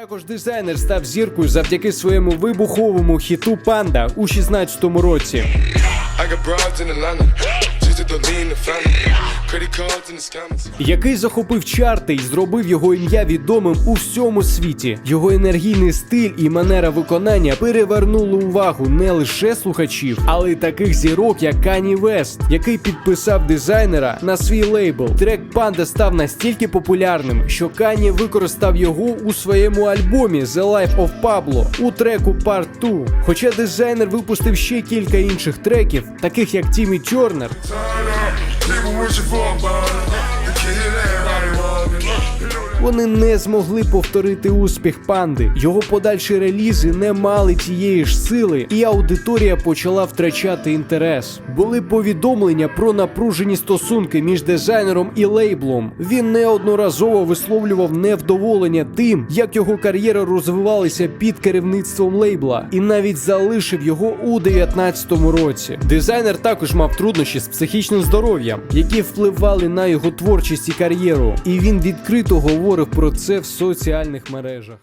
Також дизайнер став зіркою завдяки своєму вибуховому хіту Панда у 16-му році. Який захопив чарти і зробив його ім'я відомим у всьому світі. Його енергійний стиль і манера виконання перевернули увагу не лише слухачів, але й таких зірок, як Кані Вест, який підписав дизайнера на свій лейбл. Трек Панда став настільки популярним, що Кані використав його у своєму альбомі The Life of Pablo у треку Part 2. Хоча дизайнер випустив ще кілька інших треків, таких як Тімі Чорнер, Вони не змогли повторити успіх панди. Його подальші релізи не мали тієї ж сили, і аудиторія почала втрачати інтерес. Були повідомлення про напружені стосунки між дизайнером і лейблом. Він неодноразово висловлював невдоволення тим, як його кар'єра розвивалася під керівництвом лейбла, і навіть залишив його у 19-му році. Дизайнер також мав труднощі з психічним здоров'ям, які впливали на його творчість і кар'єру. І він відкрито говорив про це в соціальних мережах.